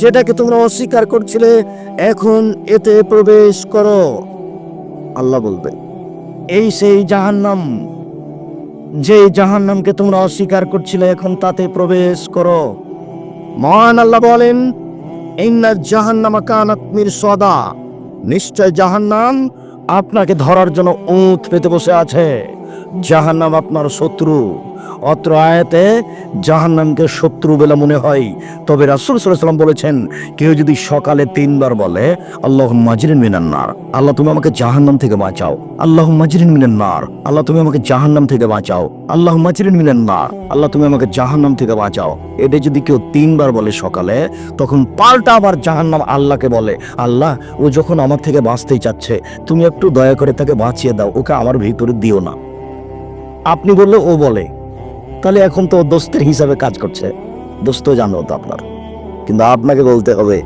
যেটাকে তোমরা অস্বীকার করছিলে, এখন এতে প্রবেশ করো। আল্লাহ বলবে, এই সেই জাহান্নাম, যেই জাহান্নামকে তোমরা অস্বীকার করছিলে, এখন তাতে প্রবেশ করো। মহান আল্লাহ বলেন, ইন্না জাহান্নামা কানাত মিরসাদা, নিশ্চয় জাহান্নাম আপনাকে ধরার জন্য উঁত পেতে বসে আছে। জাহান্নাম আপনার শত্রু। অত্র আয়াতে জাহান্নামকে শত্রু বলে মনে হয়। তবে রাসুল সাল্লাম বলেছেন, কেউ যদি সকালে তিনবার বলে আল্লাহ মাজিরিন মিনান্নার আল্লাহ, তুমি আমাকে জাহান্নাম থেকে বাঁচাও আল্লাহ মাজিরিন মিনান্নার আল্লাহ, তুমি আমাকে জাহান্নাম থেকে বাঁচাও আল্লাহ মাজিরিন মিনান্নার আল্লাহ, তুমি আমাকে জাহান্নাম থেকে বাঁচাও এটা যদি কেউ তিনবার বলে সকালে, তখন পাল্টা আবার জাহান্নাম আল্লাহকে বলে, আল্লাহ, ও যখন আমার থেকে বাঁচতেই চাচ্ছে, তুমি একটু দয়া করে তাকে বাঁচিয়ে দাও, ওকে আমার ভিতরে দিও না আপনি বললে ও বলে। তাহলে এখন তো দোস্তের হিসাবে কাজ করছে। দোস্ত জানো তো আপনার। কিন্তু আপনাকে বলতে হবে,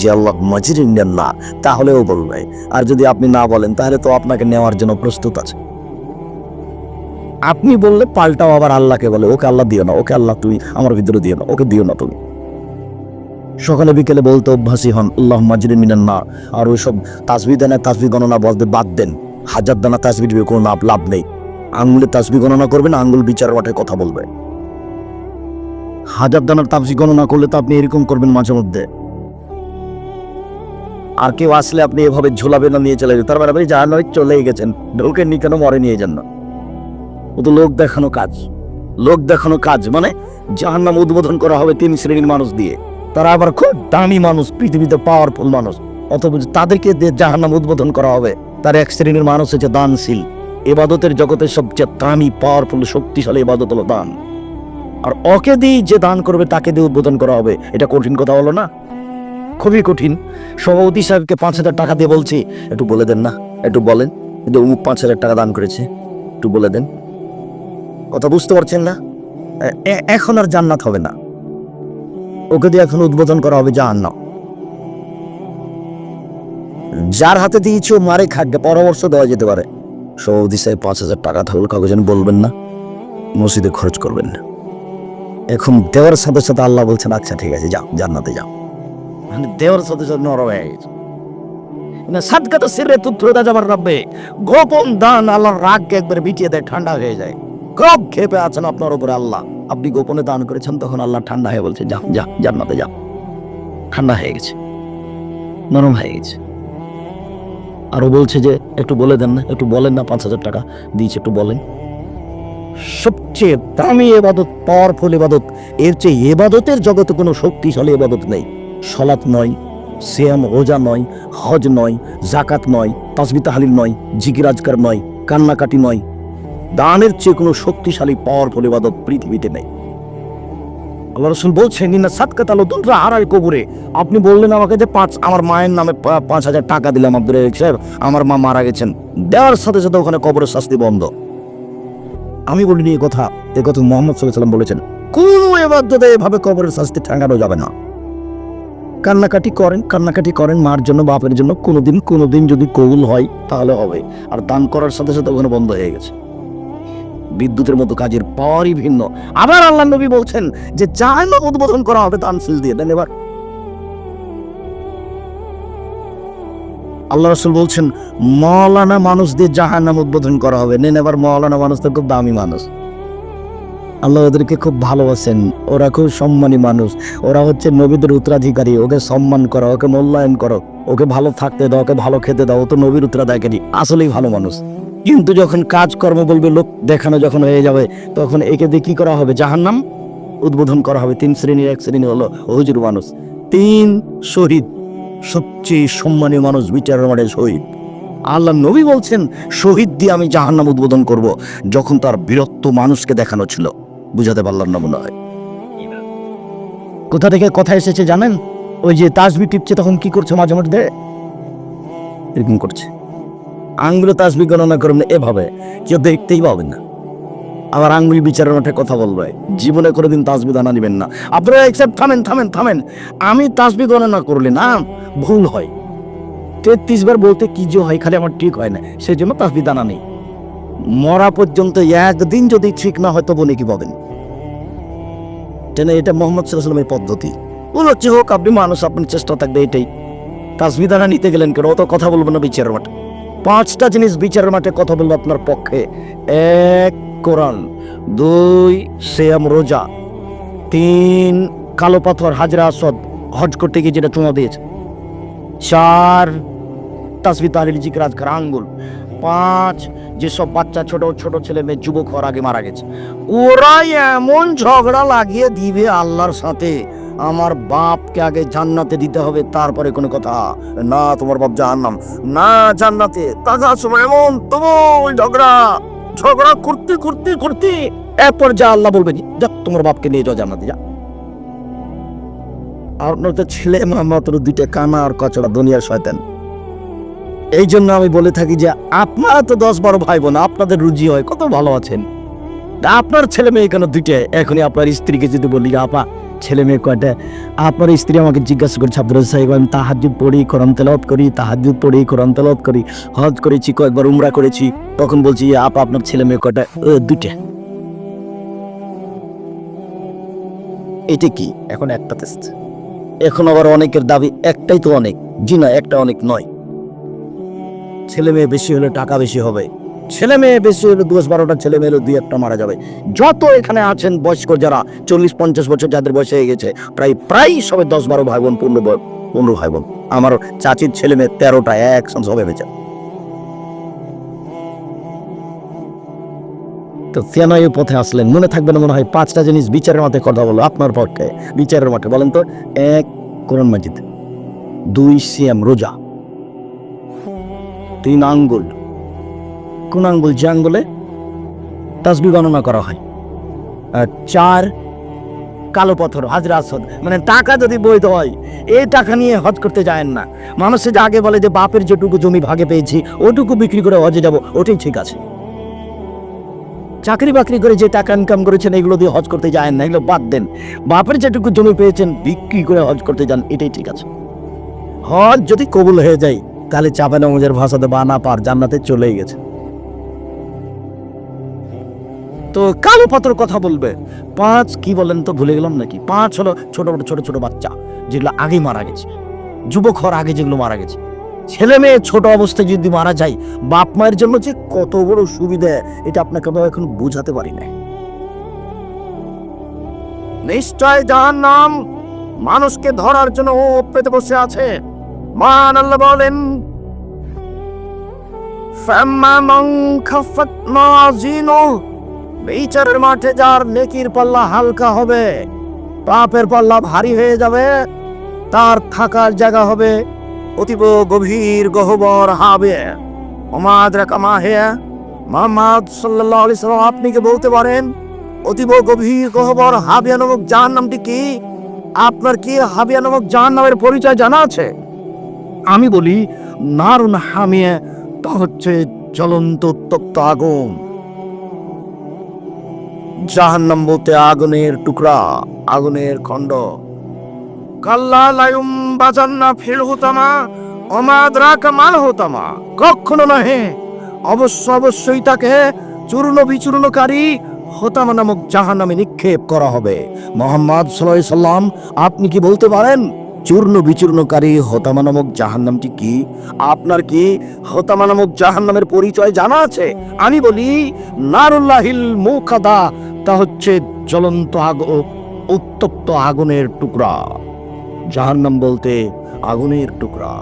যে আল্লাহ মজির ইন্ডিয়ান না তাহলে ও বলবে আর যদি আপনি না বলেন, তাহলে তো আপনাকে নেওয়ার জন্য প্রস্তুত আছে। আপনি বললে পাল্টাও আবার আল্লাহকে বলে, ওকে আল্লাহ দিও না, ওকে আল্লাহ তুমি আমার ভিতরে দিও না, ওকে দিও না তুমি। সকালে বিকেলে বলতে অভ্যাসী হন, আল্লাহ মাজিরিন মিনান না। আর ওইসব তাসবি দানা তাসবি গণনা বলতে বাদ দেন। হাজার দানা তাসবি দিবে, কোনো লাভ নেই। আঙ্গুলে তাসবি গণনা করবেন আঙ্গুল বিচার মাঠে কথা বলবে। হাজার দানার তাসবি গণনা করলে তো আপনি এরকম করবেন মাঝে মধ্যে। আর কেউ আসলে আপনি এভাবে ঝোলাবেন না নিয়ে চলে যাবেন তার মানে যা নয় চলে গেছেন। ঢোকে নি কেন মরে নিয়ে যান না? ও তো লোক দেখানো কাজ। লোক দেখানো কাজ মানে জাহান্নাম উদ্বোধন করা হবে তিন শ্রেণির মানুষ দিয়ে। তারা আবার খুব দামি মানুষ, পৃথিবীতে পাওয়ারফুল মানুষ। অথবা তাদেরকে যাহার নাম উদ্বোধন করা হবে। তার এক শ্রেণির মানুষ হচ্ছে দানশীল। এবাদতের জগতের সবচেয়ে দামি পাওয়ারফুল শক্তিশালী এবাদত হলো দান। আর ওকে দিয়ে যে দান করবে, তাকে দিয়ে উদ্বোধন করা হবে। এটা কঠিন কথা হলো না? খুবই কঠিন। সভাপতি সাহেবকে পাঁচ হাজার টাকা দিয়ে বলছি, একটু বলে দেন না, একটু বলেন। কিন্তু অমুক পাঁচ হাজার টাকা দান করেছে, একটু বলে দেন। কথা বুঝতে পারছেন না? এখন আর জান্নাত হবে না। ওকে দিয়ে এখন উদ্বোধন করা হবে যা জাহান্নাম। যার হাতে দিয়েছে মারে খাটবে, পরামর্শ দেওয়া যেতে পারে। সৌদি সাহেব পাঁচ হাজার টাকা থাকলে কাউকে যেন বলবেন না, মসজিদে খরচ করবেন না। এখন দেওয়ার সাথে সাথে আল্লাহ বলছেন আচ্ছা ঠিক আছে, যাও, জান্নাতে যাও। মানে দেওয়ার সাথে সাথে নরম হয়ে গেছে। না সাদকা তো সিরে তুত্রদা যাবার রাব্বে। গোপন দান আল্লাহর রাগকে একবারে বিটিয়ে দেয়, ঠান্ডা হয়ে যায়। খুব খেপে আছেন আপনার উপরে আল্লাহ। আপনি গোপনে দান করেছেন, তখন আল্লাহ ঠান্ডা হয়ে বলছে যা যা জান্নাতে যা ঠান্ডা হয়ে গেছে, নরম হয়ে গেছে। আরও বলছে যে, একটু বলে দেন না, একটু বলেন না, পাঁচ হাজার টাকা। দিয়েছে, একটু বলেন। সবচেয়ে দামি এবাদত পাওয়ারফুল এবাদত, এর চেয়ে এবাদতের জগতে কোনো শক্তিশালী এবাদত নেই। সলাৎ নয়, সিয়াম, রোজা নয়, হজ নয় জাকাত নয়, তাসবি তাহালিল নয়, জিকির আজকার নয়, কান্নাকাটি নয়। দানের চেয়ে কোনো শক্তিশালী পাওয়ারফুল এবাদত পৃথিবীতে নেই। আল্লাহ রসুল বলছেন না সাতকাত আলো দুটো হারায় কবরে। আপনি বললেন আমাকে যে পাঁচ, আমার মায়ের নামে পাঁচ হাজার টাকা দিলাম আব্দুল সাহেব, আমার মা মারা গেছেন। দেওয়ার সাথে সাথে ওখানে কবরের শাস্তি বন্ধ। আমি বলিনি এই কথা, এ কথা মোহাম্মদ সাল্লাম বলেছেন, কোনো এবাদতে এভাবে কবরের শাস্তি ঠেকানো যাবে না। কান্নাকাটি করেন কান্নাকাটি করেন মার জন্য, বাপের জন্য, কোনোদিন কোনোদিন যদি কবুল হয় তাহলে হবে। আর দান করার সাথে সাথে ওখানে বন্ধ হয়ে গেছে। বিদ্যুতের মতো কাজের পাওয়ারই ভিন্ন। আবার আল্লাহ নবী বলছেন যে চাইল উদ্বোধন করা হবে তানসিল দিয়ে দেন। এবার আল্লাহ রসুল বলছেন মৌলানা মানুষ দিয়ে জাহান্নাম উদ্বোধন করা হবে। নেন এবার মৌলানা মানুষ তো খুব দামি মানুষ। আল্লাহ ওদেরকে খুব ভালোবাসেন। ওরা খুব সম্মানী মানুষ। ওরা হচ্ছে নবীদের উত্তরাধিকারী। ওকে সম্মান করো, ওকে মূল্যায়ন করো। ওকে ভালো থাকতে দাও, ওকে ভালো খেতে দাও। ও তো নবীর উত্তরাধিকারী। আসলেই ভালো মানুষ। কিন্তু যখন কাজকর্ম বলবে, লোক দেখানো যখন হয়ে যাবে, তখন একে দিয়ে কি করা হবে? জাহান্নাম উদ্বোধন করা হবে। তিন শ্রেণির, এক শ্রেণি হলো হজুর মানুষ। তিন শহীদ, সবচেয়ে সম্মানীয় মানুষ বিচারের মাঠে শহীদ। আল্লাহ নবী বলছেন, শহীদ দিয়ে আমি জাহান্নাম উদ্বোধন করব। যখন তার বীরত্ব মানুষকে দেখানো ছিল, বুঝাতে পারলাম না মনে হয়। কোথা থেকে কথা এসেছে জানেন? ওই যে তাসবি টিপছে, তখন কি করছে মাঝে মধ্যে? এরকম করছে। আঙ্গুলে তাসবি গণনা করবেন এভাবে, কেউ দেখতেই পাবেন না। আবার আঙ্গুল বিচারের মাঠে কথা বলবে, জীবনে কোনোদিন তাসবি দানা নেবেন না। আপনারা একসেপ্ট থামেন থামেন থামেন। আমি তাসবি গণনা করলে না, ভুল হয়। তেত্রিশ বার বলতে কি যে হয় খালি আমার ঠিক হয় না সেই জন্য তাসবি দানা নেই। মরা পর্যন্ত একদিন যদি ঠিক না হয়, তবু নাকি পাবেন। এটা মোহাম্মদ সাল্লামের পদ্ধতি। বলছি হোক, আপনি মানুষ, আপনার চেষ্টা থাকবে এটাই। তাসবিদানা নিতে গেলেন কেন? অত কথা বলব না বিচারের মাঠে। পাঁচটা জিনিস বিচারের মাঠে কথা বলব আপনার পক্ষে। এক, কোরআন। দুই, সেয়াম, রোজা। তিন, কালো পাথর, হাজরা আসদ, হজ করতে গিয়ে যেটা চুমা দিয়েছে। চার, তাসবি, তাহলিল জিকরাজ আঙ্গুল। পাঁচ যেসব বাচ্চা ছোট ছোট ছেলে মেয়ে, যুবক হওয়ার আগে মারা গেছে ওরাই এমন ঝগড়া লাগিয়ে দিবে আল্লাহর সাথে, আমার বাপকে আগে জান্নাতে দিতে হবে, তারপরে কোনো কথা। না, তোমার বাপ জাহান্নাম। না, জান্নাতে। তাজা সময় এমন তোমার ঝগড়া। ঝগড়া করতে করতে করতে, এরপর যা আল্লাহ বলবে, যা, তোমার বাপকে নিয়ে যাও জান্নাতে, যা। আপনার তো ছেলে মাত্র দুইটা কানা আর কচড়া দুনিয়ার শয়তান। এই জন্য আমি বলে থাকি যে আপনারা তো দশ বারো ভাই বোন আপনাদের রুজি হয় কত ভালো আছেন? আপনার ছেলে মেয়ে কেন দুইটা? এখনই আপনার স্ত্রীকে যদি বলি আপা ছেলে মেয়ে কয়টা? আপনার স্ত্রী আমাকে জিজ্ঞাসা করছে আব্দুল সাহেব আমি তাহাজুদ পড়ি কোরআন তেলাওয়াত করি তাহাজুদ পড়ি কোরআন তেলাওয়াত করি হজ করেছি কয়েকবার উমরা করেছি তখন বলছি "ইয়ে, আপা আপনার ছেলে মেয়ে কয়টা? "ও, দুইটা। এটা কি? এখন একটা টেস্ট এখন আবার অনেকের দাবি একটাই তো অনেক জি না একটা অনেক নয়। ছেলে মেয়ে বেশি হলে টাকা বেশি হবে। ছেলে মেয়ে বেশি হলে দশ বারোটা ছেলে মেয়ে দুই একটা মারা যাবে। যত এখানে আছেন বয়স্ক যারা, চল্লিশ, পঞ্চাশ বছর যাদের বয়স হয়ে গেছে, প্রায় প্রায় সবে দশ বারো ভাই বোন, পনেরো পনেরো ভাই বোন। আমার চাচির ছেলে মেয়ে তেরোটা একসঙ্গে সবে বেঁচে তো ফেনাই পথে আসলেন। মনে থাকবে না মনে হয় পাঁচটা জিনিস বিচারের মাঠে কথা বলো, আপনার পক্ষে। বিচারের মাঠে বলেন তো, এক কোরআন মাজিদ, দুই সিএম রোজা। তিন আঙ্গুল কোন আঙ্গুল যে আঙ্গুলে তাসবি গণনা করা হয়। চার কালো পাথর, হাজরা আসদ। মানে টাকা যদি বৈধ হয়, এই টাকা নিয়ে হজ করতে যায়েন না। মানুষে যে আগে বলে যে, বাপের যেটুকু জমি ভাগে পেয়েছি, ওটুকু বিক্রি করে হজে যাব, ওটাই ঠিক আছে। চাকরি বাকরি করে যে টাকা ইনকাম করেছেন, এগুলো দিয়ে হজ করতে যায় না, এগুলো বাদ দেন। বাপের যেটুকু জমি পেয়েছেন, বিক্রি করে হজ করতে যান, এটাই ঠিক আছে। হজ যদি কবুল হয়ে যায় তাহলে চাপা নমজের ভাষাতে বানা পার জান্নাতে চলেই গেছে। তো কালো পাথর কথা বলবে। পাঁচ, কি বলেন তো ভুলে গেলাম নাকি? পাঁচ হলো ছোট ছোট ছোট ছোট বাচ্চা, যেগুলো আগে মারা গেছে। যুবক হওয়ার আগে যেগুলো মারা গেছে। ছেলে মেয়ে ছোট অবস্থায় যদি মারা যায়, বাপ মায়ের জন্য যে কত বড় সুবিধা, এটা আপনাকে আমি এখন বোঝাতে পারি না নিশ্চয় যার নাম মানুষকে ধরার জন্য ও পেতে বসে আছে। মান আল্লাহ বলেন বিচারের মাঠে যার নেকির পাল্লা হালকা হবে, পাপের পাল্লা ভারী হয়ে যাবে, তার থাকার জায়গা হবে অতীব গভীর গহ্বর হবে। ওমাদ রাকামা হে মোহাম্মদ সাল্লাম আপনি কি বলতে পারেন, অতীব গভীর গহ্বর হাবিয়া নামক জাহান নামটি কি? আপনার কি হাবিয়া নামক জাহান নামের পরিচয় জানা আছে? আমি বলি, নারুন হামিয়ে, তা হচ্ছে জ্বলন্ত উত্তপ্ত আগুন। জাহান্নাম বলতে আগুনের টুকরা, আগুনের খণ্ড। কাল্লা লায়ুম বাজান্না ফিল হতামা অমাদরা কামাল হতামা। কখনো নহে, অবশ্য অবশ্যই তাকে চূর্ণ বিচূর্ণকারী হতামা নামক জাহান্নামে নিক্ষেপ করা হবে। মোহাম্মদ সাল্লাম আপনি কি বলতে পারেন? চূর্ণ বিচূর্ণকারী হতামা নামক জাহান নামটি কি? আপনার কি হতামা নামক জাহান নামের পরিচয় জানা আছে? আমি বলি, নারুল্লাহিল মুখাদা, তা হচ্ছে জ্বলন্ত আগ উত্তপ্ত আগুনের টুকরা। জাহান্নাম বলতে আগুনের টুকরা।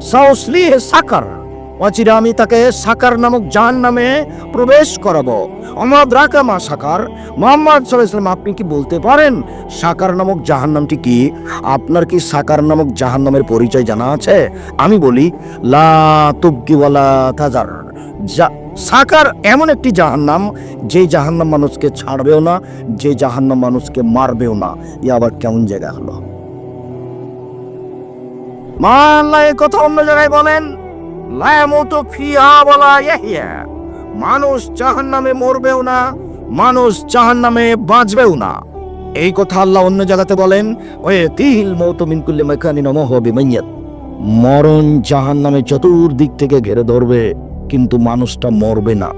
সাউসলিহ সাকার। অচিরে আমি তাকে সাকার নামক জাহান নামে প্রবেশ করাবো। অমাদ রাকামা সাকার। মোহাম্মদ সাল্লাম আপনি কি বলতে পারেন সাকার নামক জাহান নামটি কি? আপনার কি সাকার নামক জাহান নামের পরিচয় জানা আছে? আমি বলি, লা তুবকিওয়ালা তাজার যা, সাকার এমন একটি জাহান্নাম, যে জাহান্নাম মানুষকে ছাড়বেও না, যে জাহান্নাম মানুষকে মারবেও না। এ আবার কেমন জায়গা হলো? মা আল্লাহ কথা অন্য জায়গায় বলেন মানুষ জাহান্নামে মরবেও না, মানুষ জাহান্নামে বাঁচবেও না। এই কথা আল্লাহ অন্য জায়গাতে বলেন, ওয়ে তিল মৌত মিনকুল্লি মেকানি নমঃ বিমাইয়াত মরণ জাহান্নামে চতুর্দিক থেকে ঘেরে ধরবে, কিন্তু মানুষটা মরবে না।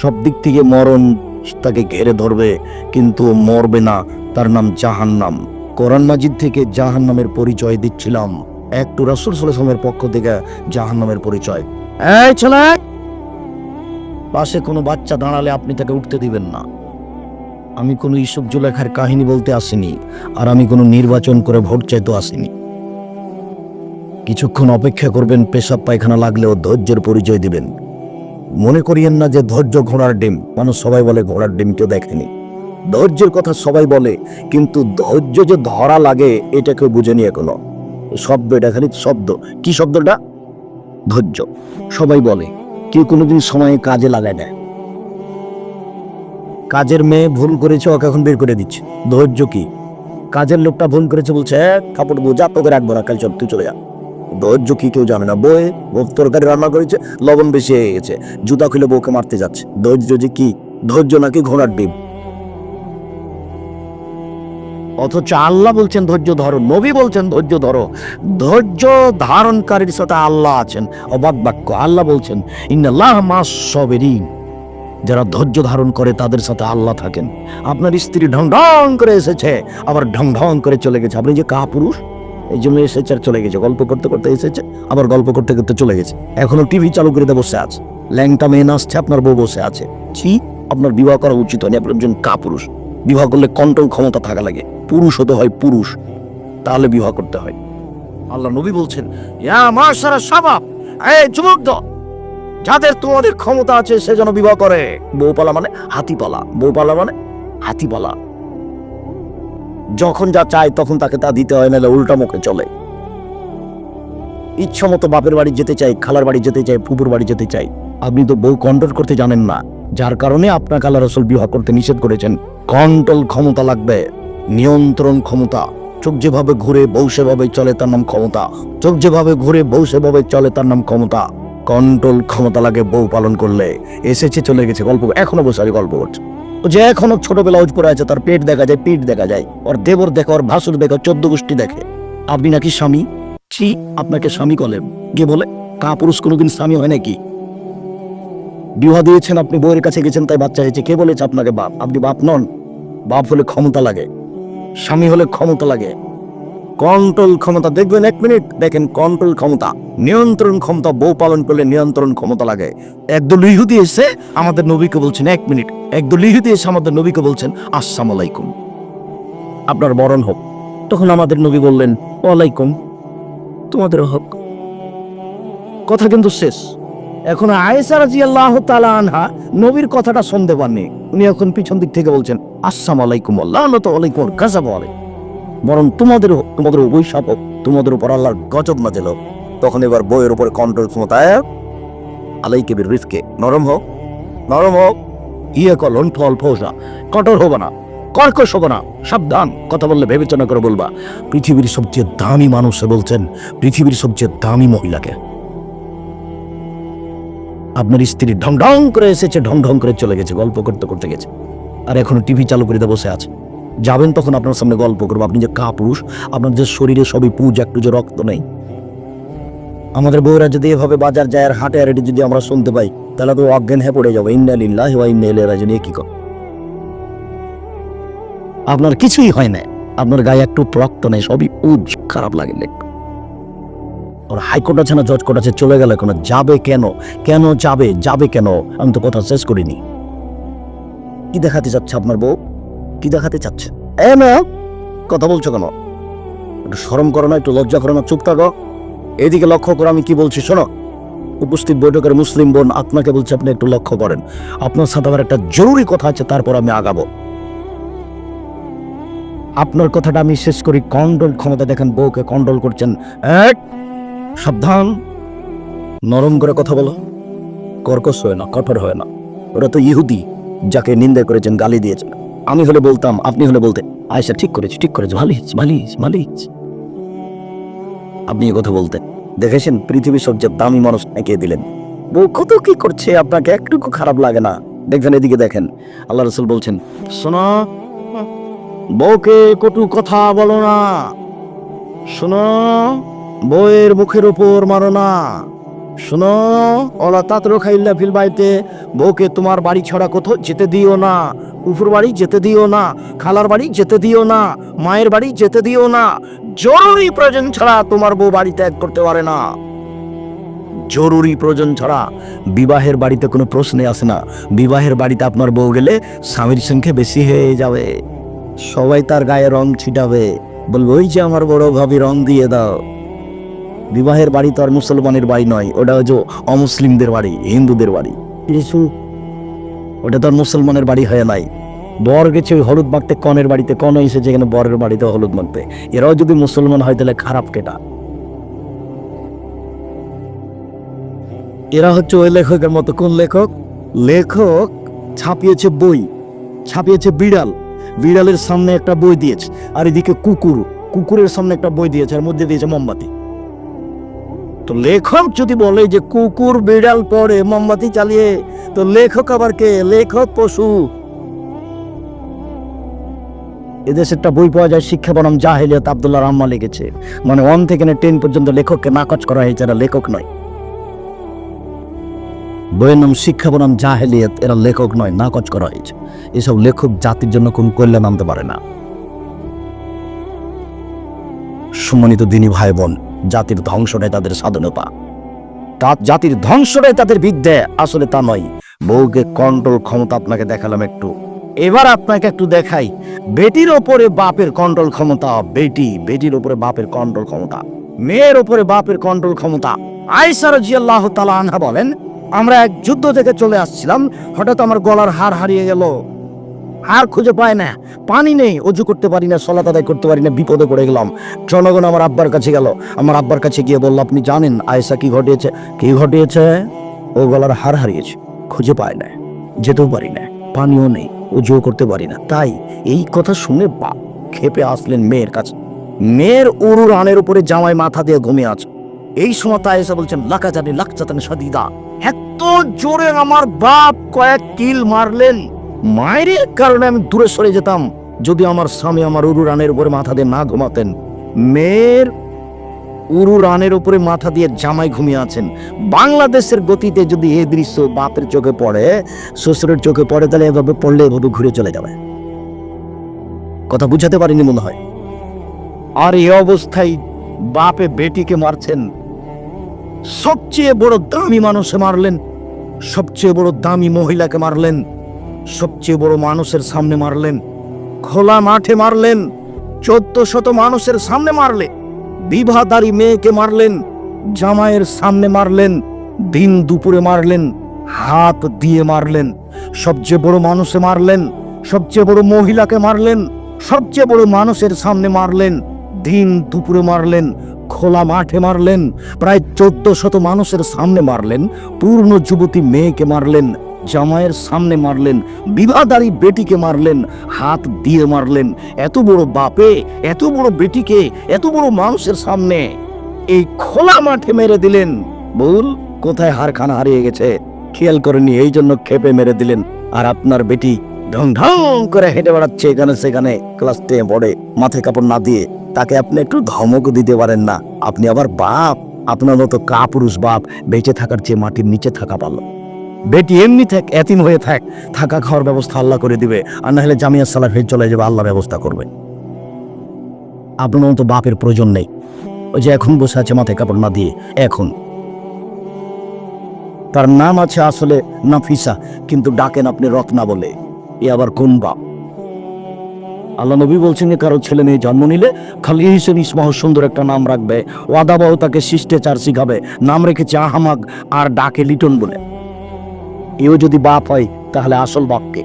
সব দিক থেকে মরণ তাকে ঘেরে ধরবে, কিন্তু মরবে না। তার নাম জাহান্নাম। কোরআন মাজিদ থেকে জাহান নামের পরিচয় দিচ্ছিলাম। একটু রাসুল সাল্লামের পক্ষ থেকে জাহান নামের পরিচয়। এই ছেলে! পাশে কোনো বাচ্চা দাঁড়ালে আপনি তাকে উঠতে দিবেন না। আমি কোনো ইসব জুলেখার কাহিনী বলতে আসিনি আর আমি কোনো নির্বাচন করে ভোট চাইতে আসিনি। কিছুক্ষণ অপেক্ষা করবেন পেশাব পায়খানা লাগলেও ধৈর্যের পরিচয় দিবেন। মনে করিয়েন না যে ধৈর্য ঘোড়ার ডিম মানুষ সবাই বলে ঘোড়ার ডিম কেউ দেখেনি। ধৈর্যের কথা সবাই বলে কিন্তু ধৈর্য যে ধরা লাগে এটা কেউ বুঝেনি এখনও। শব্দ এটা খালি শব্দ। কি শব্দটা? ধৈর্য। সবাই বলে কেউ কোনোদিন সময়ে কাজে লাগায় না। কাজের মেয়ে ভুল করেছে ওকে এখন বের করে দিচ্ছে। ধৈর্য কি? কাজের লোকটা ভুল করেছে বলছে "এক, কাপড় বোঝা তোকে রাখব না কাল তুই চলে যা। ধৈর্য কি কেউ জানে না। বয়ে তরকারি রান্না করেছে লবণ বেশি হয়ে গেছে জুতা খুলে বউকে মারতে যাচ্ছে। ধৈর্য যে কি? ধৈর্য নাকি ঘোড়ার ডিম? অথচ আল্লাহ বলছেন, ধৈর্য ধরো, নবী বলছেন, ধৈর্য ধরো। ধৈর্য ধারণকারীর সাথে আল্লাহ আছেন, অবাক বাক্য। আল্লাহ বলছেন সবেরিন। যারা ধৈর্য ধারণ করে, তাদের সাথে আল্লাহ থাকেন। আপনার স্ত্রী ঢং ঢং করে এসেছে, আবার ঢং ঢং করে চলে গেছে। আপনি যে কা পুরুষ এই জন্য এসেছে আর চলে গেছে। গল্প করতে করতে এসেছে, আবার গল্প করতে করতে চলে গেছে। এখনও টিভি চালু করে বসে আছে। ল্যাংটা মেয়ে নাচছে, আপনার বউ বসে আছে। ছি, আপনার বিবাহ করা উচিত হয়নি, আপনি একজন কা পুরুষ বিবাহ করলে কন্ট্রোল ক্ষমতা থাকা লাগে। পুরুষ হতে হয় পুরুষ, তাহলে বিবাহ করতে হয়। আল্লাহ নবী বলছেন যাদের তোমাদের ক্ষমতা আছে, সে যেন বিবাহ করে। বউপালা মানে হাতিপালা, বউপালা মানে হাতিপালা। যখন যা চায়, তখন তাকে তা দিতে হয়, নাহলে উল্টা মুখে চলে। ইচ্ছা মতো বাপের বাড়ি যেতে চাই, খালার বাড়ি যেতে চাই ফুপুর বাড়ি যেতে চাই। আপনি তো বউ কন্ট্রোল করতে জানেন না। যার কারণে আপনাকে আল্লাহ রসুল বিবাহ করতে নিষেধ করেছেন। কন্ট্রোল ক্ষমতা লাগবে। নিয়ন্ত্রণ ক্ষমতা। চোখ যেভাবে ঘুরে বউ সেভাবে চলে, তার নাম ক্ষমতা। চোখ যেভাবে ঘুরে বউ সেভাবে চলে, তার নাম ক্ষমতা। কন্ট্রোল ক্ষমতা লাগে বউ পালন করলে। এসেছে, চলে গেছে, গল্প। এখনও বসে আছে, গল্প করছে। যে এখনও ছোটবেলা উজ পড়ে আছে, তার পেট দেখা যায়, পিঠ দেখা যায়। ওর দেবর দেখে, ওর ভাসুর দেখে চোদ্দ গোষ্ঠী দেখে। আপনি নাকি স্বামী? ছি, আপনাকে স্বামী কলেন। কে বলে? কা পুরুষ কোনোদিন স্বামী হয় নাকি? বিবাহ দিয়েছেন, আপনি বউয়ের কাছে গেছেন, তাই বাচ্চা হয়েছে। কে বলেছে আপনাকে বাপ? আপনি বাপ নন। বাপ হলে ক্ষমতা লাগে। স্বামী হলে ক্ষমতা লাগে। কন্ট্রোল ক্ষমতা দেখবেন এক মিনিট? দেখেন কন্ট্রোল ক্ষমতা, নিয়ন্ত্রণ ক্ষমতা, বউ পালন করলে নিয়ন্ত্রণ ক্ষমতা লাগে। একদল ইহুদি এসে আমাদের নবীকে বলছেন, এক মিনিট। একদল ইহুদি এসে আমাদের নবীকে বলছেন, আসসালামু আলাইকুম। আপনার বরণ হোক। তখন আমাদের নবী বললেন, ওয়ালাইকুম। তোমাদের হোক। কথা কিন্তু শেষ। এখন আয়েসা রাজি আল্লাহ তালা আনহা নবীর কথাটা শুনতে পাননি। উনি এখন পিছন দিক থেকে বলছেন, আসসালামু আলাইকুম আল্লাহ আলাইকুম কাজা বলে বরং তোমাদের তোমাদের অভিশাপ তোমাদের উপর আল্লাহর গজব নাজেল হোক। তখন এবার বইয়ের উপরে কন্ট্রোল ক্ষমতা আলাই কেবির রিফকে নরম হোক নরম হোক ইয়ে কলন ফল ফোসা কঠোর হবে না, কর্কশ হবে না, সাবধান। কথা বললে বিবেচনা করে বলবা, পৃথিবীর সবচেয়ে দামি মানুষে বলছেন, পৃথিবীর সবচেয়ে দামি মহিলাকে। আপনার স্ত্রী ঢং ঢং করে এসেছে ঢং ঢং করে চলে গেছে, গল্প করতে করতে গেছে। আর এখন টিভি চালু করে দিয়ে বসে আছে। যাবেন তখন আপনার সামনে গল্প করব। আপনি যে কা পুরুষ আপনার যে শরীরে সবই পুজ, একটু যে রক্ত নেই। আমাদের বউরা যদি এভাবে বাজার যায় আর হাটে আর যদি আমরা শুনতে পাই, তাহলে তো অজ্ঞান হয়ে পড়ে যাব। ইন্ডা লিল্লাহ ওয়া ইন্না ইলাইহি রাজিউন। এ কি কর? আপনার কিছুই হয় না আপনার গায়ে একটু রক্ত নেই, সবই উজ, খারাপ লাগে। ওর হাইকোর্ট আছে না জজ কোর্ট আছে, চলে গেল কেন যাবে কেন? কেন যাবে? যাবে কেন? আমি তো কথা শেষ করিনি। কি দেখাতে চাচ্ছে আপনার বউ? কি দেখাতে চাচ্ছে? এ ম্যাম কথা বলছো কেন? একটু শরম করো না, একটু লজ্জা করো না, চুপ থাকো। এদিকে লক্ষ্য করে, আমি কি বলছি, শোনো। উপস্থিত বৈঠকের মুসলিম বোন আপনাকে বলছে, আপনি একটু লক্ষ্য করেন। আপনার সাথে আমার একটা জরুরি কথা আছে, তারপর আমি আগাবো। আপনার কথাটা আমি শেষ করি, কন্ট্রোল ক্ষমতা দেখেন বউকে কন্ট্রোল করছেন। এক সাবধান। নরম করে কথা বলো। কর্কশ হয় না, কঠোর হয় না। ওরা তো ইহুদি, যাকে নিন্দা করেছেন, গালি দিয়েছেন। আমি হলে বলতাম, আপনি হলে বলতেন আয়সা ঠিক করেছি ঠিক করেছি, ভালিস ভালিস ভালিস। আপনি এ কথা বলতেন। দেখেছেন, পৃথিবীর সবচেয়ে দামি মানুষ এঁকে দিলেন। বউ, কত কি করছে? আপনাকে একটুকু খারাপ লাগে না। দেখবেন, এদিকে দেখেন, আল্লাহ রসুল বলছেন, শোনো, বউকে কটু কথা বলো না। শোনো বউয়ের মুখের উপর মারো না। শোনো, ওলা তাতরো খাইল্লা ফিল বাড়িতে বউকে তোমার বাড়ি ছাড়া কোথাও যেতে দিও না। উফুর বাড়ি যেতে দিও না, খালার বাড়ি যেতে দিও না, মায়ের বাড়ি যেতে দিও না। জরুরি প্রয়োজন ছাড়া তোমার বউ বাড়ি ত্যাগ করতে পারে না। জরুরি প্রয়োজন ছাড়া বিবাহের বাড়িতে কোনো প্রশ্নে আসে না। বিবাহের বাড়িতে আপনার বউ গেলে স্বামীর সংখ্যা বেশি হয়ে যাবে। সবাই তার গায়ে রং ছিটাবে। বলব, ওই যে আমার বড় ভাবি রং দিয়ে দাও। বিবাহের বাড়ি তো আর মুসলমানের বাড়ি নয় ওটা হচ্ছে অমুসলিমদের বাড়ি হিন্দুদের বাড়ি। ওটা তো আর মুসলমানের বাড়ি হয়ে নাই। বর গেছে ওই হলুদ মাখতে কনের বাড়িতে কন এসেছে এখানে বরের বাড়িতে হলুদ মাখতে। এরাও যদি মুসলমান হয় তাহলে খারাপ কেটা। এরা হচ্ছে ওই লেখকের মতো কোন লেখক? লেখক ছাপিয়েছে বই ছাপিয়েছে বিড়াল। বিড়ালের সামনে একটা বই দিয়েছে আর এদিকে কুকুর কুকুরের সামনে একটা বই দিয়েছে আর মধ্যে দিয়েছে মোমবাতি। তো লেখক যদি বলে যে কুকুর বিড়াল পড়ে, মোমবাতি চালিয়ে, তো লেখক আবার কে? লেখক পশু। এদেশে একটা বই পাওয়া যায় শিক্ষা বনাম জাহেলিয়াত আবদুল্লাহ রাম্মা লিখেছে। মানে ওয়ান থেকে টেন পর্যন্ত লেখককে নাকচ করা হয়েছে, এরা লেখক নয়। বইয়ের নাম শিক্ষা বনাম জাহেলিয়াত, এরা লেখক নয়, নাকচ করা হয়েছে। এসব লেখক জাতির জন্য কোন কল্যাণ আনতে পারে না। সম্মানিত দিনী ভাই বোন জাতির ধ্বংসটাই তাদের সাধনতা। তা জাতির ধ্বংসটাই তাদের বিদ্যে, আসলে তা নয়। বউকে কন্ট্রোল ক্ষমতা আপনাকে দেখালাম একটু। এবার আপনাকে একটু দেখাই, বেটির ওপরে বাপের কন্ট্রোল ক্ষমতা, বেটি, বেটির ওপরে বাপের কন্ট্রোল ক্ষমতা, মেয়ের ওপরে বাপের কন্ট্রোল ক্ষমতা। আয়সা রাজিয়াল্লাহ তালা আনহা বলেন, আমরা এক যুদ্ধ থেকে চলে আসছিলাম, হঠাৎ আমার গলার হার হারিয়ে গেল। হার খুঁজে পায় না। পানি নেই, অজু করতে পারি না সলাত আদায় করতে পারি না, বিপদে পড়ে গেলাম। জনগণ আমার আব্বার কাছে গেল। আমার আব্বার কাছে গিয়ে বলল, আপনি জানেন আয়েশা কি ঘটিয়েছে? কি ঘটিয়েছে? ও গলার হার হারিয়েছে, খুঁজে পায় না, যেতেও পারি না, পানিও নেই, অজুও করতে পারি না। তাই এই কথা শুনে বা খেপে আসলেন মেয়ের কাছে। মেয়ের উরু রানের উপরে জামাই মাথা দিয়ে ঘুমিয়ে আছে। এই সময় তা এসে বলছেন লাকা জানি লাকচাতানি সাদিদা, এত জোরে আমার বাপ কয়েক কিল মারলেন মায়ের কারণে আমি দূরে সরে যেতাম যদি আমার স্বামী আমার উরু রানের উপরে মাথা দিয়ে না ঘুমাতেন। মেয়ের উরু রানের উপরে মাথা দিয়ে জামাই ঘুমিয়ে আছেন। বাংলাদেশের গতিতে যদি এই দৃশ্য বাপের চোখে পড়ে, শ্বশুরের চোখে পড়ে, তাহলে এভাবে পড়লে এভাবে ঘুরে চলে যাবে। কথা বুঝাতে পারিনি মনে হয়। আর এই অবস্থায় বাপে বেটিকে মারছেন। সবচেয়ে বড় দামি মানুষে মারলেন, সবচেয়ে বড় দামি মহিলাকে মারলেন। সবচেয়ে বড় মানুষের সামনে মারলেন। খোলা মাঠে মারলেন। চোদ্দ শত মানুষের সামনে মারলে। বিবাহদারী মেয়েকে মারলেন। জামাইয়ের সামনে মারলেন। দিন দুপুরে মারলেন। হাত দিয়ে মারলেন। সবচেয়ে বড় মানুষে মারলেন। সবচেয়ে বড় মহিলাকে মারলেন। সবচেয়ে বড় মানুষের সামনে মারলেন। দিন দুপুরে মারলেন। খোলা মাঠে মারলেন। প্রায় চোদ্দ শত মানুষের সামনে মারলেন। পূর্ণ যুবতী মেয়েকে মারলেন। জামাইয়ের সামনে মারলেন বিবাহদারী বেটিকে মারলেন, হাত দিয়ে মারলেন। এত বড় বাপে, এত বড় বেটিকে, এত বড় মানুষের সামনে এই খোলা মাঠে মেরে দিলেন। বল কোথায় হারখানা হারিয়ে গেছে? খেয়াল করেনি এই জন্য খেপে মেরে দিলেন। আর আপনার বেটি ঢং ঢং করে হেঁটে বেড়াচ্ছে এখানে সেখানে ক্লাস টেনে পড়ে, মাথায় কাপড় না দিয়ে। তাকে আপনি একটু ধমক দিতে পারেন না। আপনি আবার বাপ, আপনার মতো কাপুরুষ বাপ, বেঁচে থাকার চেয়ে মাটির নিচে থাকা পারল বেটি এমনি থাক, এতিম হয়ে থাক, থাকা খাওয়ার ব্যবস্থা আল্লাহ করে দিবে। আর না হলে জামিয়া সালাহ ফের চলে যাবে, আল্লাহ ব্যবস্থা করবে। আপনার মতো বাপের প্রয়োজন নেই। ওই যে এখন বসে আছে মাথায় কাপড় না দিয়ে, এখন। তার নাম আছে আসলে নাফিসা, কিন্তু ডাকেন আপনি রত্না বলে। এ আবার কোন বাপ? আল্লাহ নবী বলছেন যে কারও ছেলে মেয়ে জন্ম নিলে খালি হিসেব ইসমাহ সুন্দর একটা নাম রাখবে। ওয়াদাবাহ তাকে শিষ্টাচার শিখাবে। নাম রেখেছে আহামাগ আর ডাকে লিটন বলে। এও যদি বাপ হয়, তাহলে আসল বাপকে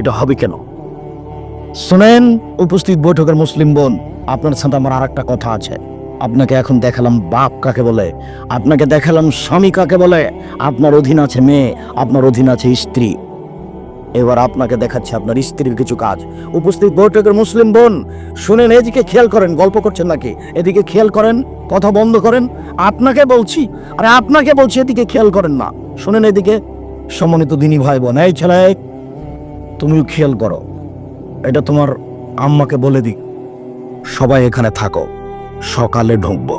এটা হবে কেন? শোনেন, উপস্থিত বৈঠকের মুসলিম বোন, আপনার সাথে আমার আর একটা কথা আছে। আপনাকে এখন দেখালাম বাপ কাকে বলে, আপনাকে দেখালাম স্বামী কাকে বলে। আপনার অধীন আছে মেয়ে, আপনার অধীন আছে স্ত্রী। এবার আপনাকে দেখাচ্ছে আপনার স্ত্রীর কিছু কাজ। উপস্থিত বৈঠকের মুসলিম বোন, শুনেন, এদিকে খেয়াল করেন, গল্প করছেন নাকি? এদিকে খেয়াল করেন, কথা বন্ধ করেন। আপনাকে বলছি, আরে আপনাকে বলছি, এদিকে খেয়াল করেন না। শুনেন এদিকে, সম্মানিত দিনী ভাই বোন এই ছেলে তুমিও খেয়াল করো, এটা তোমার আম্মাকে বলে দিক। সবাই এখানে থাকো, সকালে ঢুকবো।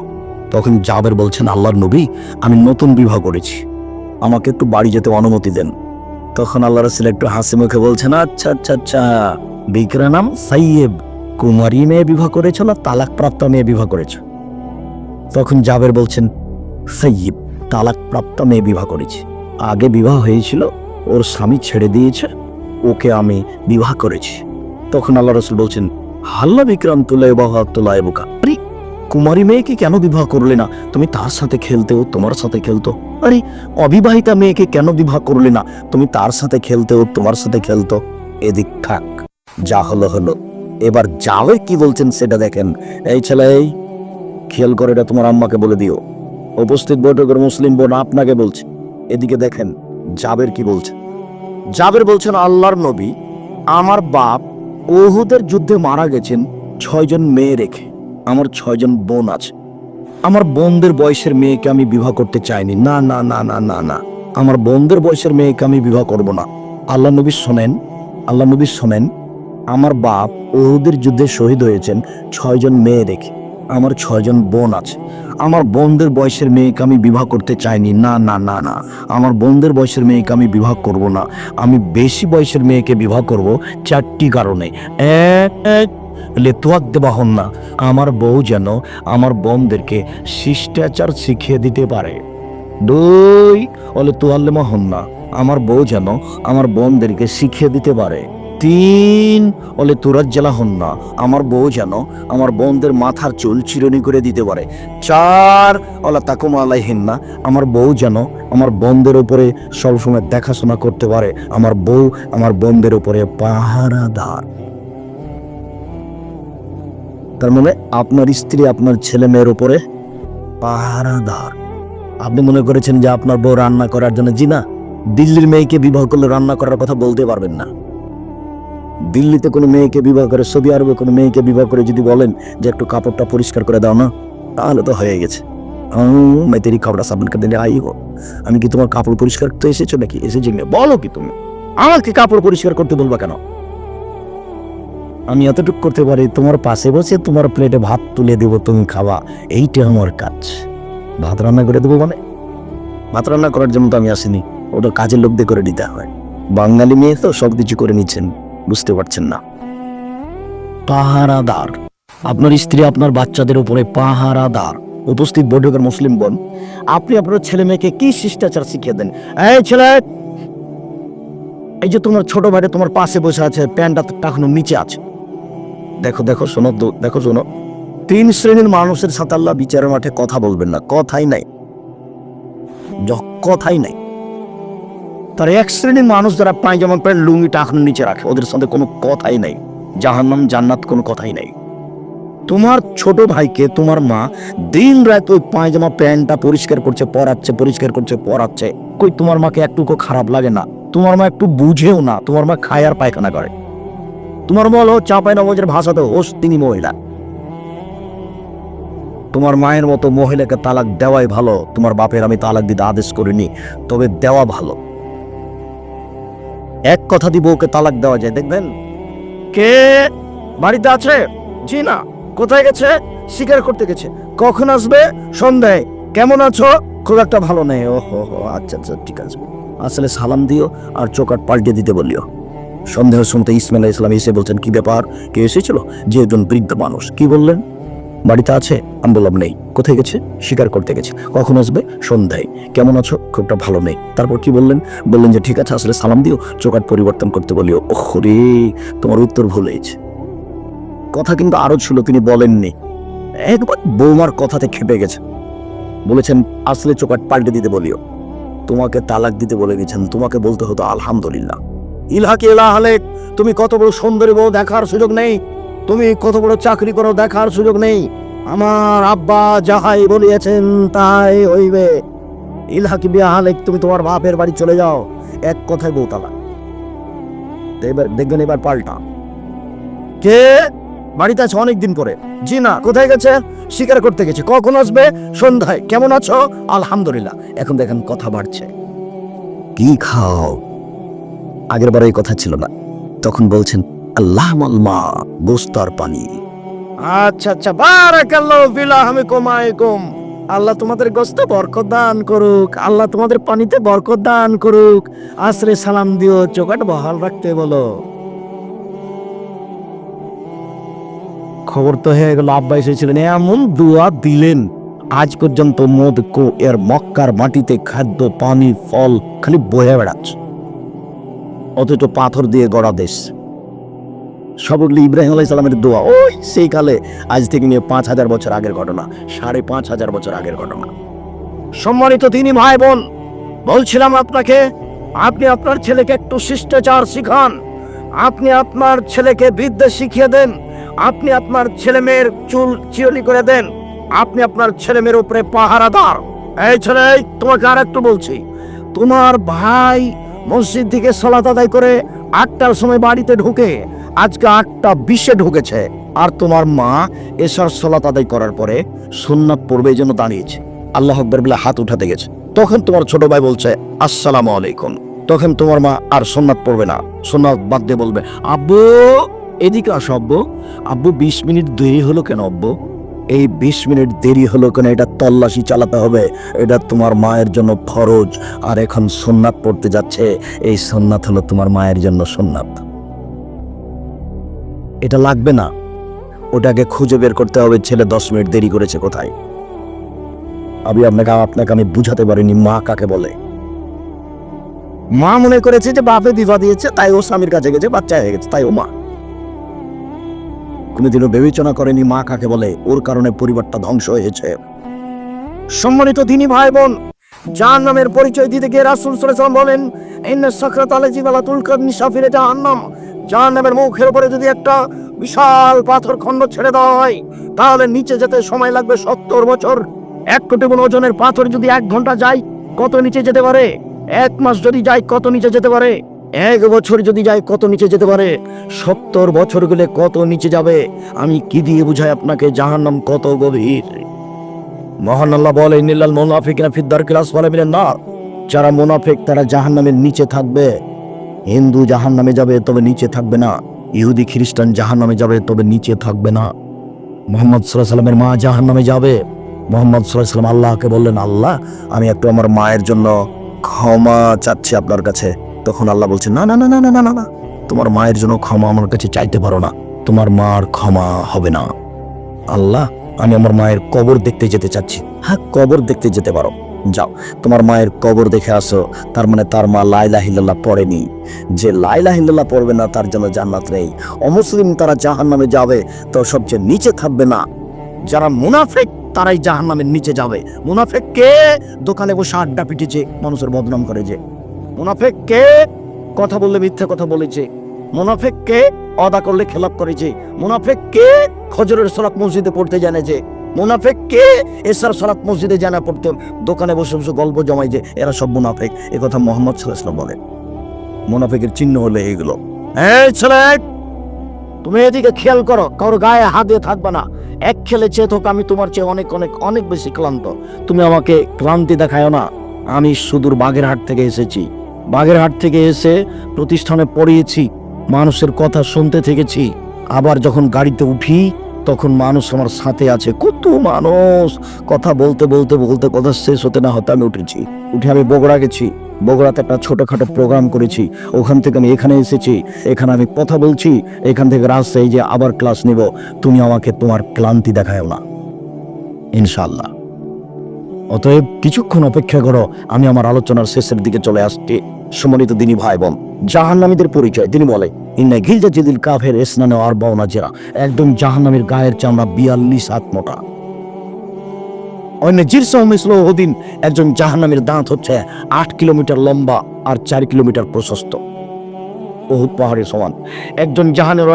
তখন জাবের বলছেন, আল্লাহর নবী, আমি নতুন বিবাহ করেছি। আমাকে একটু বাড়ি যেতে অনুমতি দেন। তখন আল্লাহ রসুল একটু হাসি মুখে বলছেন আচ্ছা আচ্ছা আচ্ছা বিক্রা নাম সাইয়েব। কুমারী মেয়ে বিবাহ করেছ না তালাক প্রাপ্ত মেয়ে বিবাহ করেছ? তখন জাবের বলছেন, সাইয়েব তালাক প্রাপ্ত মেয়ে বিবাহ করেছি। আগে বিবাহ হয়েছিল, ওর স্বামী ছেড়ে দিয়েছে, ওকে আমি বিবাহ করেছি। তখন আল্লাহ রসুল বলছেন, হাল্লা বিক্রাম তুলে বাহা আরে কুমারী মেয়েকে কেন বিবাহ করলে না? তুমি তার সাথে খেলতেও তোমার সাথে খেলতো। আরে, অবিবাহিতা মেয়েকে কেন বিবাহ করলে না? তুমি তার সাথে খেলতেও তোমার সাথে খেলতো। এদিক থাক, যা হলো হলো। এবার যাবে কি বলছেন সেটা দেখেন। এই ছেলে, এই খেয়াল করে এটা তোমার আম্মাকে বলে দিও। উপস্থিত বৈঠকের মুসলিম বোন আপনাকে বলছে। এদিকে দেখেন, জাবের কি বলছে। জাবের বলছেন, আল্লাহর নবী আমার বাপ ওহুদের যুদ্ধে মারা গেছেন ছয়জন মেয়ে রেখে। আমার ছয়জন বোন আছে। আমার বোনদের বয়সের মেয়েকে আমি বিবাহ করতে চাইনি। না না না না না না। আমার বোনদের বয়সের মেয়েকে আমি বিবাহ করব না। আল্লাহ নবী শোনেন, আল্লাহ নবী শোনেন, আমার বাপ ওহুদের যুদ্ধে শহীদ হয়েছেন ছয়জন মেয়ে রেখে আমার ছয়জন বোন আছে। আমার বোনদের বয়সের মেয়েকে আমি বিবাহ করতে চাইনি। না না না না। আমার বোনদের বয়সের মেয়েকে আমি বিবাহ করব না। আমি বেশি বয়সের মেয়েকে বিবাহ করব চারটি কারণে। এক এক লেতুয়াক দেওয়া হন না। আমার বউ যেন আমার বোনদেরকে শিষ্টাচার শিখিয়ে দিতে পারে। দুই তোয়াল্লেমা হন না। আমার বউ যেন আমার বোনদেরকে শিখিয়ে দিতে পারে। তিন বলে তুরাজ্জালা হন না। আমার বউ যেন আমার বোনদের মাথার চুল চিরনি করে দিতে পারে। চার, ওলা তাকুম আলাইহিন না। আমার বউ যেন আমার বোনদের উপরে সবসময় দেখাশোনা করতে পারে। আমার বউ আমার বোনদের উপরে পাহারাদার। তার মানে আপনার স্ত্রী আপনার ছেলে মেয়ের উপরে পাহারাদার। আপনি মনে করেছেন যে আপনার বউ রান্না করার জন্য জি না দিল্লির মেয়েকে বিবাহ করলে রান্না করার কথা বলতে পারবেন না। দিল্লিতে কোনো মেয়েকে বিবাহ করে, সৌদি আরবে কোনো মেয়েকে বিবাহ করে যদি বলেন যে একটু কাপড়টা পরিষ্কার করে দাও না, তাহলে তো হয়ে গেছে। আমি কাপড়া সাবান করে আই হো আমি কি তোমার কাপড় পরিষ্কার করতে এসেছ নাকি? এসেছি বলো কি তুমি। আমাকে কাপড় পরিষ্কার করতে বলবা কেন? আমি এতটুকু করতে পারি, তোমার পাশে বসে তোমার প্লেটে ভাত তুলে দেবো, তুমি খাওয়া এইটা আমার কাজ। ভাত রান্না করে দেবো মানে? ভাত রান্না করার জন্য তো আমি আসিনি। ওটা কাজের লোক দিয়ে করে দিতে হয়। বাঙালি মেয়ে তো সব কিছু করে নিচ্ছেন, বুঝতে পারছেন না। পাহারাদার। আপনার স্ত্রী আপনার বাচ্চাদের উপরে পাহারাদার। উপস্থিত বৈঠকের মুসলিম বোন, আপনি আপনার ছেলে মেয়েকে কি শিষ্টাচার শিখিয়ে দেন? এই ছেলে! এই যে তোমার ছোট ভাইটা তোমার পাশে বসে আছে, প্যান্টটা এখনও নিচে আছে। দেখো দেখো, শোনো দেখো, শোনো। তিন শ্রেণির মানুষের সাথে আল্লাহ বিচারের মাঠে কথা বলবেন না, কথাই নাই। কথাই নাই। তার এক শ্রেণির মানুষ যারা পায়জামা প্যান্ট লুঙ্গিটা এখন নিচে রাখে, ওদের সাথে কোনো কথাই নাই। জাহান্নাম, জান্নাত কোনো কথাই নাই। তোমার ছোট ভাইকে, তোমার মা দিন রাত ওই পায়জামা প্যান্টটা পরিষ্কার করছে, পরাচ্ছে, পরিষ্কার করছে, পরাচ্ছে, কই তোমার মাকে একটুকু খারাপ লাগে না। তোমার মা একটু বুঝেও না, তোমার মা খায় আর পায়খানা করে। তোমার হলো চাপাই নবজের ভাষাতে ওস তিনি মহিলা। তোমার মায়ের মতো মহিলাকে তালাক দেওয়াই ভালো, তোমার বাপের আমি তালাক দিতে আদেশ করিনি, তবে দেওয়া ভালো। এক কথা দিব ওকে তালাক দেওয়া যায়, দেখবেন? কে বাড়িতে আছে? জি না। কোথায় গেছে? শিকার করতে গেছে। কখন আসবে? সন্ধ্যায়। কেমন আছো? খুব একটা ভালো নেই। ও হো আচ্ছা আচ্ছা ঠিক আছে। আসলে সালাম দিও আর চোকাট পাল্টে দিতে বলিও। সন্দেহ শুনতে ইসমাইল ইসলাম এসে বলছেন, কি ব্যাপার? কে এসেছিল? যে একজন বৃদ্ধ মানুষ। কি বললেন? বাড়িতে আছে আমি বললাম নেই। কোথায় গেছে? শিকার করতে গেছে। কখন আসবে? সন্ধ্যায়। কেমন আছো? খুবটা ভালো নেই। তারপর কি বললেন? বললেন যে, ঠিক আছে, আসলে সালাম দিও, চোকাট পরিবর্তন করতে বলিও। ওহ রে তোমার উত্তর ভুল হয়েছে। কথা কিন্তু আরও ছিল, তিনি বলেননি। একবার বৌমার কথাতে খেপে গেছে। বলেছেন, আসলে চোকাট পাল্টে দিতে বলিও। তোমাকে তালাক দিতে বলে গেছেন। তোমাকে বলতে হতো, আলহামদুলিল্লাহ। ইলহাকে ইলাহ হলে তুমি কত বড় সুন্দরী বউ দেখার সুযোগ নেই, তুমি কত বড় চাকরি করো দেখার সুযোগ নেই। আমার আব্বা যাহাই বলিয়েছেন তাই হইবে। ইলহাকি বিয়া তুমি তোমার বাপের বাড়ি চলে যাও। এক কথায় বউ তালাক তো এবার দেখবেন এবার পাল্টা। কে? বাড়িতে আছে অনেকদিন পরে। জি না, কোথায় গেছে? শিকার করতে গেছে। কখন আসবে? সন্ধ্যায়। কেমন আছো? আলহামদুলিল্লাহ। এখন দেখেন, কথা বাড়ছে। কি খাও? আগের বার এই কথা ছিল না। তখন বলছেন, আল্লাহ মা গোস্ত আর পানি। আচ্ছা আচ্ছা বারাকাল্লাহু ফিল আহমিকুম আইকুম আল্লাহ তোমাদের গোস্ত বরকত দান করুক, আল্লাহ তোমাদের পানিতে বরকত দান করুক। আশ্রে সালাম দিও চোখাট বহাল রাখতে বলো। খবর তো হয়ে গেল, আব্বা এসেছিলেন, এমন দোয়া দিলেন, আজ পর্যন্ত মদ কো এর মক্কার মাটিতে খাদ্য, পানি, ফল খালি বয়ে বেড়াচ্ছে। অথচ পাথর দিয়ে গড়া দেশ। সবগুলি ইব্রাহিম আলাই সালামের দোয়া। ওই সেই কালে আজ থেকে নিয়ে পাঁচ হাজার বছর আগের ঘটনা, সাড়ে পাঁচ হাজার বছর আগের ঘটনা। সম্মানিত তিনি ভাই বোন, বলছিলাম আপনাকে, আপনি আপনার ছেলেকে একটু শিষ্টাচার শিখান। আপনি আপনার ছেলেকে বিদ্যা শিখিয়ে দেন, আপনি আপনার ছেলে মেয়ের চুল চিরলি করে দেন, আপনি আপনার ছেলে মেয়ের উপরে পাহারাদার। এই ছেলে তোমাকে আর একটু বলছি, তোমার ভাই মসজিদ থেকে সলাত আদায় করে আটটার সময় বাড়িতে ঢুকে, আজকে আটটা বিশে ঢুকেছে। আর তোমার মা এসার সলাত আদায় করার পরে সুন্নাত পড়বে এই জন্য দাঁড়িয়েছে। আল্লাহ আকবর বলে হাত উঠাতে গেছে। তখন তোমার ছোট ভাই বলছে, আসসালামু আলাইকুম। তখন তোমার মা আর সোননাথ পড়বে না। সোননাথ বাদ দিয়ে বলবে, আব্বু, এদিকে আসো আব্বু। আব্বু বিশ মিনিট দেরি হলো কেন আব্বু? এই বিশ মিনিট দেরি হলো কেন? এটা তল্লাশি চালাতে হবে। এটা তোমার মায়ের জন্য ফরজ। আর এখন সোননাথ পড়তে যাচ্ছে। এই সোননাথ হলো তোমার মায়ের জন্য সোননাথ। এটা লাগবে না। ওটাকে খুঁজে বের করতে হবে। ছেলে দশ মিনিট দেরি করেছে কোথায়? আমি আপনাকে আপনাকে আমি বুঝাতে পারিনি। মা কাকে বলে? মা মনে করেছে যে বাপে বিবাহ দিয়েছে, তাই ও স্বামীর কাছে গেছে, বাচ্চা হয়ে গেছে, তাই ও মা। কোনোদিনও বিবেচনা করেনি মা কাকে বলে। ওর কারণে পরিবারটা ধ্বংস হয়েছে। সম্মানিত দিনী ভাই বোন যার নামের পরিচয় দিতে গিয়ে রাসুল সাল্লাল্লাহু বলেন, ইন্না সাকরাত আলাইহি ওয়ালা তুলকার নিসাফিরে জাহান্নাম। যার নামের মুখের উপরে যদি একটা বিশাল পাথর খণ্ড ছেড়ে দেওয়া হয়, তাহলে নিচে যেতে সময় লাগবে সত্তর বছর। এক কোটি মন ওজনের পাথর যদি এক ঘণ্টা যায়, কত নিচে যেতে পারে? এক মাস যদি যায়, কত নিচে যেতে পারে? এক বছর যদি যায় কত নিচে যেতে পারে? সত্তর বছর গেলে কত নিচে যাবে? আমি কি দিয়ে বুঝাই আপনাকে? জাহান্নাম কত গভীর। মহান আল্লাহ বলে নিলাল মোনাফিক ফিদ্দার ক্লাস বলে মিলেন না যারা মোনাফিক, তারা জাহান্নামের নিচে থাকবে। হিন্দু জাহান্নামে যাবে, তবে নিচে থাকবে না। ইহুদি, খ্রিস্টান জাহান্নামে যাবে, তবে নিচে থাকবে না। মোহাম্মদ সাল্লামের মা জাহান্নামে যাবে। মোহাম্মদ সাল্লাম আল্লাহকে বললেন, আল্লাহ, আমি একটু আমার মায়ের জন্য ক্ষমা চাচ্ছি আপনার কাছে। তখন আল্লাহ বলছেন, না না না না না না না না। তোমার মায়ের জন্য ক্ষমা আমার কাছে চাইতে পারো না। তোমার মার ক্ষমা হবে না। আল্লাহ, আমি আমার মায়ের কবর দেখতে যেতে চাচ্ছি। হ্যাঁ কবর দেখতে যেতে পারো। যাও, তোমার মায়ের কবর দেখে আসো। তার মানে তার মা লাইলা হিল্লাল্লাহ পড়েনি। যে লাইলা হিল্লাল্লাহ পড়বে না, তার জন্য জান্নাত নেই। অমুসলিম তারা জাহান নামে যাবে, তো সবচেয়ে নিচে থাকবে না। যারা মুনাফেক, তারাই জাহান নামের নিচে যাবে। মুনাফেক কে? দোকানে বসে আড্ডা পিটেছে, মানুষের বদনাম করে যে মুনাফেক কে কথা বললে মিথ্যা কথা বলেছে মুনাফেক কে অদা করলে খেলাপ করেছে মুনাফেক কে খজরের সলাপ মসজিদে পড়তে জানে যে মুনাফেক কে এসার সলাপ মসজিদে জানা পড়তে দোকানে বসে বসে গল্প জমাই যে, এরা সব মুনাফেক। এ কথা মোহাম্মদ সাল্লাহ বলে। মুনাফেকের চিহ্ন হলে এইগুলো। এই ছেলে, তুমি এদিকে খেয়াল করো কারোর গায়ে হাত দিয়ে থাকবে না। এক খেলে চেয়ে থাক, আমি তোমার চেয়ে অনেক অনেক অনেক বেশি ক্লান্ত। তুমি আমাকে ক্লান্তি দেখায় না। আমি সুদূর বাগেরহাট থেকে এসেছি। বাগেরহাট থেকে এসে প্রতিষ্ঠানে পড়িয়েছি, মানুষের কথা শুনতে থেকেছি। আবার যখন গাড়িতে উঠি, তখন মানুষ আমার সাথে আছে। কত মানুষ! কথা বলতে বলতে বলতে কথা শেষ হতে না হতে আমি উঠেছি। উঠে আমি বগুড়া গেছি। বগুড়াতে একটা ছোটখাটো প্রোগ্রাম করেছি। ওখান থেকে আমি এখানে এসেছি। এখানে আমি কথা বলছি। এখান থেকে রাজশাহী যে আবার ক্লাস নিব, তুমি আমাকে তোমার ক্লান্তি দেখায়ও না। ইনশাল্লাহ অতএব কিছুক্ষণ অপেক্ষা করো, আমি আমার আলোচনার শেষের দিকে চলে আসছি। সম্মানিত দিনী ভাই বোন, জাহান্নামীদের পরিচয়। তিনি বলে ইন্না ঘিলজা জিদিল কাফের এসনানে আর বাউনা জেরা, একদম জাহান্নামীর গায়ের চামড়া বিয়াল্লিশ হাত মোটা। অন্য জিরসাহ মিসল হদিন একজন জাহান্নামীর দাঁত হচ্ছে আট কিলোমিটার লম্বা আর চার কিলোমিটার প্রশস্ত। বহুত পাহাড়ের সমান। একজন জাহানের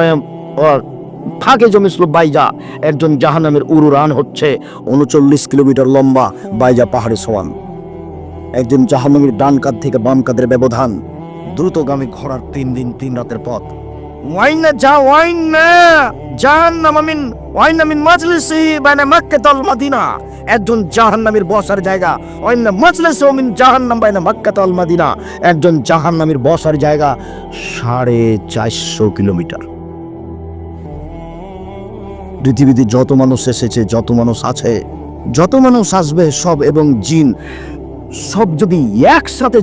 ফাঁকে জমিসল বাইজা, একজন জাহান্নামের উরুরান হচ্ছে উনচল্লিশ কিলোমিটার লম্বা বাইজা পাহাড়ের সমান। একজন জাহান্নামীর ডান কাঁধ থেকে বাম কাঁধের ব্যবধান। দ্রুতগামী ঘোড়ার তিন দিন, তিন রাতের পথ। ওয়াইনা যা, ওয়াইনা! জাহান্নাম ওয়াইনা মিন মাজলিসি বাইনা মাক্কাতুল মাদিনা। একজন জাহান্নামীর বসার জায়গা, ওয়াইনা মাজলিসু মিন জাহান্নাম বাইনা মাক্কাতুল মাদিনা। একজন জাহান্নামীর বসার জায়গা সাড়ে চারশো কিলোমিটার। পৃথিবীতে যত মানুষ এসেছে, যত মানুষ আছে, যত মানুষ আসবে, সব এবং জিন সব যদি একসাথে